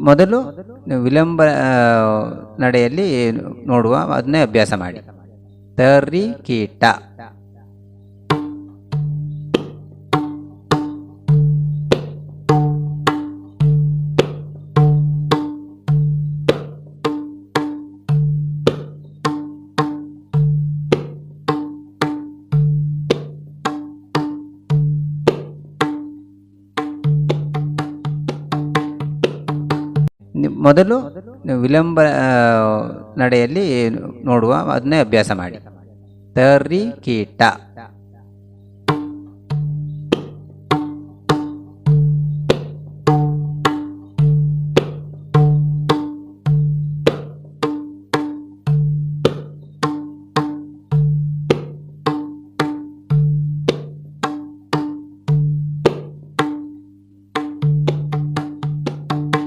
ಮೊದಲು ವಿಳಂಬ ನಡೆಯಲ್ಲಿ ನೋಡುವ ಅದನ್ನೇ ಅಭ್ಯಾಸ ಮಾಡಿ. ತರಿ ಕೀಟ ಮೊದಲು ವಿಳಂಬ ನಡೆಯಲ್ಲಿ ನೋಡುವ ಅದನ್ನೇ ಅಭ್ಯಾಸ ಮಾಡಿ. ತರಿ ಕೀಟ